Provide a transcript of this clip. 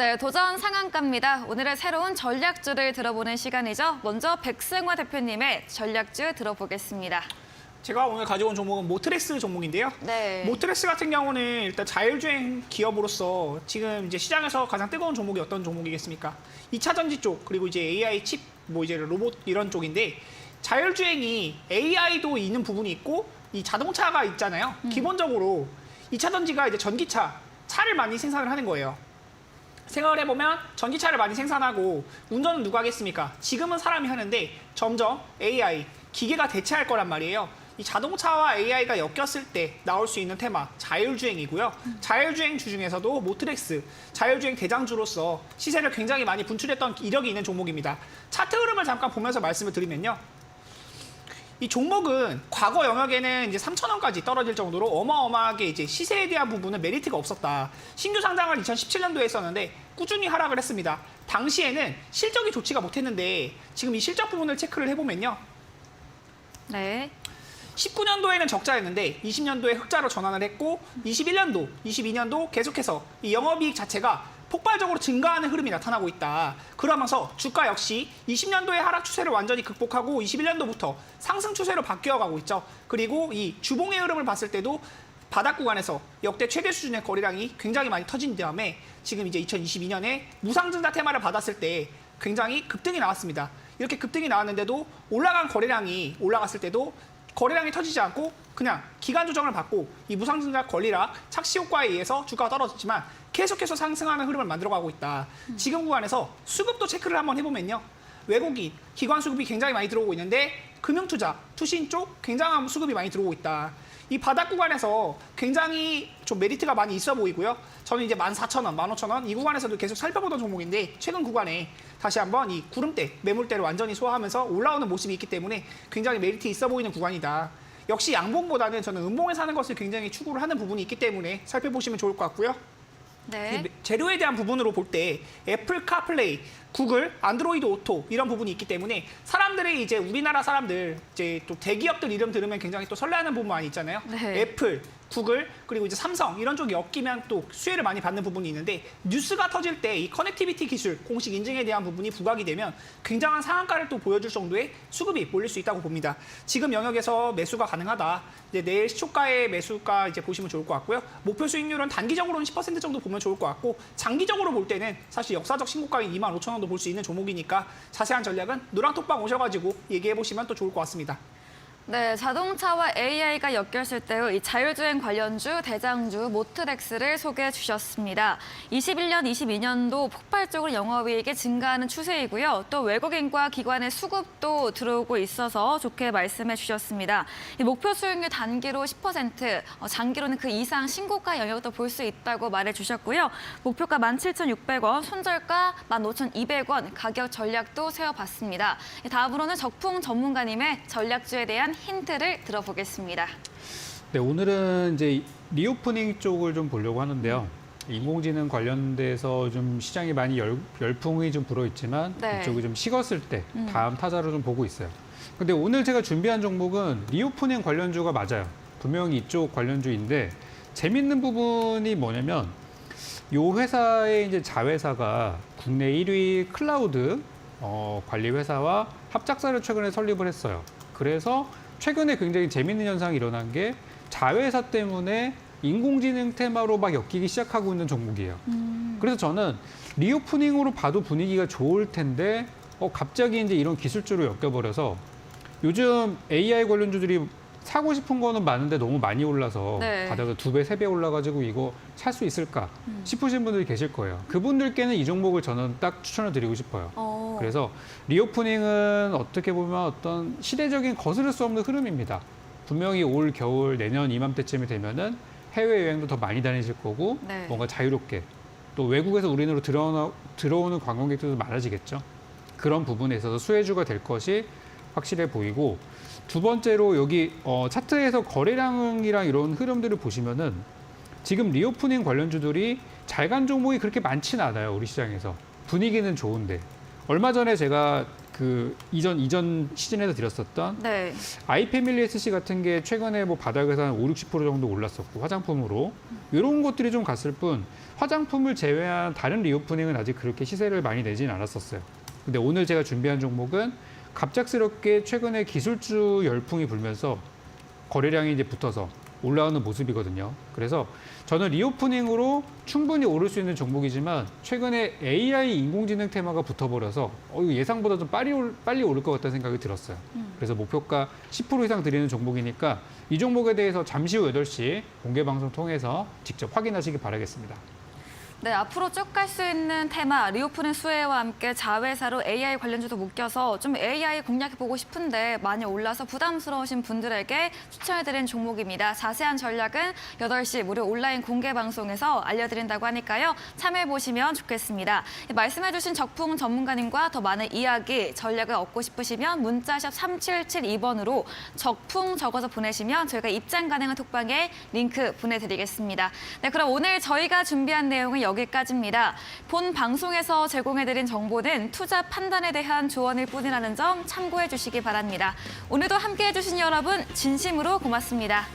네, 도전 상한가입니다. 오늘의 새로운 전략주를 들어보는 시간이죠. 먼저 백승화 대표님의 전략주 들어보겠습니다. 제가 오늘 가져온 종목은 모트레스 종목인데요. 네. 모트레스 같은 경우는 일단 자율주행 기업으로서 지금 이제 시장에서 가장 뜨거운 종목이 어떤 종목이겠습니까? 2차 전지 쪽 그리고 이제 AI 칩 뭐 이제 로봇 이런 쪽인데 자율주행이 AI도 있는 부분이 있고 이 자동차가 있잖아요. 기본적으로 2차 전지가 이제 전기차 차를 많이 생산을 하는 거예요. 생각을 해보면 전기차를 많이 생산하고 운전은 누가 하겠습니까? 지금은 사람이 하는데 점점 AI, 기계가 대체할 거란 말이에요. 이 자동차와 AI가 엮였을 때 나올 수 있는 테마 자율주행이고요. 자율주행 주 중에서도 모트렉스 자율주행 대장주로서 시세를 굉장히 많이 분출했던 이력이 있는 종목입니다. 차트 흐름을 잠깐 보면서 말씀을 드리면요. 이 종목은 과거 영역에는 이제 3,000원까지 떨어질 정도로 어마어마하게 이제 시세에 대한 부분은 메리트가 없었다. 신규 상장을 2017년도에 했었는데 꾸준히 하락을 했습니다. 당시에는 실적이 좋지가 못했는데 지금 이 실적 부분을 체크를 해보면요. 네. 19년도에는 적자였는데 20년도에 흑자로 전환을 했고 21년도, 22년도 계속해서 이 영업이익 자체가 폭발적으로 증가하는 흐름이 나타나고 있다. 그러면서 주가 역시 20년도의 하락 추세를 완전히 극복하고 21년도부터 상승 추세로 바뀌어 가고 있죠. 그리고 이 주봉의 흐름을 봤을 때도 바닥 구간에서 역대 최대 수준의 거래량이 굉장히 많이 터진 다음에 지금 이제 2022년에 무상증자 테마를 받았을 때 굉장히 급등이 나왔습니다. 이렇게 급등이 나왔는데도 올라간 거래량이 올라갔을 때도 거래량이 터지지 않고 그냥 기간 조정을 받고 이 무상증자 권리락 착시 효과에 의해서 주가가 떨어졌지만 계속해서 상승하는 흐름을 만들어가고 있다. 지금 구간에서 수급도 체크를 한번 해보면요. 외국인, 기관 수급이 굉장히 많이 들어오고 있는데 금융투자, 투신 쪽 굉장한 수급이 많이 들어오고 있다. 이 바닥 구간에서 굉장히 좀 메리트가 많이 있어 보이고요. 저는 이제 14,000원, 15,000원 이 구간에서도 계속 살펴보던 종목인데 최근 구간에 다시 한번 이 구름대, 매물대를 완전히 소화하면서 올라오는 모습이 있기 때문에 굉장히 메리트 있어 보이는 구간이다. 역시 양봉보다는 저는 음봉에 사는 것을 굉장히 추구를 하는 부분이 있기 때문에 살펴보시면 좋을 것 같고요. 네. 이 재료에 대한 부분으로 볼 때 애플 카플레이, 구글, 안드로이드 오토 이런 부분이 있기 때문에 사람들이 이제 우리나라 사람들 이제 또 대기업들 이름 들으면 굉장히 또 설레하는 부분 많이 있잖아요. 네. 애플, 구글 그리고 이제 삼성 이런 쪽이 엮이면 또 수혜를 많이 받는 부분이 있는데 뉴스가 터질 때 이 커넥티비티 기술 공식 인증에 대한 부분이 부각이 되면 굉장한 상한가를 또 보여줄 정도의 수급이 몰릴 수 있다고 봅니다. 지금 영역에서 매수가 가능하다. 이제 내일 시초가의 매수가 이제 보시면 좋을 것 같고요. 목표 수익률은 단기적으로는 10% 정도 보면 좋을 것 같고 장기적으로 볼 때는 사실 역사적 신고가인 25,000원도 볼 수 있는 종목이니까 자세한 전략은 노랑톡방 오셔가지고 얘기해 보시면 또 좋을 것 같습니다. 네, 자동차와 AI가 엮였을 때의 이 자율주행 관련주 대장주 모트렉스를 소개해 주셨습니다. 21년, 22년도 폭발적으로 영업이익이 증가하는 추세이고요. 또 외국인과 기관의 수급도 들어오고 있어서 좋게 말씀해 주셨습니다. 이 목표 수익률 단기로 10%, 어, 장기로는 그 이상 신고가 영역도 볼 수 있다고 말해 주셨고요. 목표가 17,600원, 손절가 15,200원 가격 전략도 세워봤습니다. 다음으로는 적풍 전문가님의 전략주에 대한 힌트를 들어보겠습니다. 네, 오늘은 이제 리오프닝 쪽을 좀 보려고 하는데요. 인공지능 관련돼서 좀 시장이 많이 열, 열풍이 좀 불어 있지만 네. 이쪽이 좀 식었을 때 다음 타자로 좀 보고 있어요. 근데 오늘 제가 준비한 종목은 리오프닝 관련주가 맞아요. 분명히 이쪽 관련주인데 재밌는 부분이 뭐냐면 요 회사의 이제 자회사가 국내 1위 클라우드 어, 관리 회사와 합작사를 최근에 설립을 했어요. 그래서 최근에 굉장히 재밌는 현상이 일어난 게 자회사 때문에 인공지능 테마로 막 엮이기 시작하고 있는 종목이에요. 그래서 저는 리오프닝으로 봐도 분위기가 좋을 텐데 어, 갑자기 이제 이런 기술주로 엮여버려서 요즘 AI 관련주들이 사고 싶은 거는 많은데 너무 많이 올라서 네. 바닥에 두 배, 세 배 올라가지고 이거 살 수 있을까 싶으신 분들이 계실 거예요. 그분들께는 이 종목을 저는 딱 추천을 드리고 싶어요. 어, 그래서 리오프닝은 어떻게 보면 어떤 시대적인 거스를 수 없는 흐름입니다. 분명히 올 겨울 내년 이맘때쯤이 되면은 해외 여행도 더 많이 다니실 거고 네. 뭔가 자유롭게 또 외국에서 우리나라로 들어오는, 들어오는 관광객들도 많아지겠죠. 그런 부분에 있어서 수혜주가 될 것이 확실해 보이고 두 번째로 여기 어, 차트에서 거래량이랑 이런 흐름들을 보시면은 지금 리오프닝 관련주들이 잘 간 종목이 그렇게 많지는 않아요 우리 시장에서 분위기는 좋은데 얼마 전에 제가 그 이전 이전 시즌에서 드렸었던 네. 아이패밀리 SC 같은 게 최근에 뭐 바닥에서 한 5, 60% 정도 올랐었고 화장품으로 이런 것들이 좀 갔을 뿐 화장품을 제외한 다른 리오프닝은 아직 그렇게 시세를 많이 내진 않았었어요. 근데 오늘 제가 준비한 종목은 갑작스럽게 최근에 기술주 열풍이 불면서 거래량이 이제 붙어서 올라오는 모습이거든요. 그래서 저는 리오프닝으로 충분히 오를 수 있는 종목이지만 최근에 AI 인공지능 테마가 붙어버려서 어, 예상보다 좀 빨리, 올, 빨리 오를 것 같다는 생각이 들었어요. 그래서 목표가 10% 이상 드리는 종목이니까 이 종목에 대해서 잠시 후 8시 공개 방송 통해서 직접 확인하시기 바라겠습니다. 네, 앞으로 쭉 갈 수 있는 테마 리오프닝 수혜와 함께 자회사로 AI 관련주도 묶여서 좀 AI 공략해보고 싶은데 많이 올라서 부담스러우신 분들에게 추천해드린 종목입니다. 자세한 전략은 8시 무료 온라인 공개 방송에서 알려드린다고 하니까요. 참여해보시면 좋겠습니다. 말씀해주신 적풍 전문가님과 더 많은 이야기, 전략을 얻고 싶으시면 문자샵 3772번으로 적풍 적어서 보내시면 저희가 입장 가능한 톡방에 링크 보내드리겠습니다. 네, 그럼 오늘 저희가 준비한 내용은 여기까지입니다. 본 방송에서 제공해드린 정보는 투자 판단에 대한 조언일 뿐이라는 점 참고해 주시기 바랍니다. 오늘도 함께해 주신 여러분 진심으로 고맙습니다.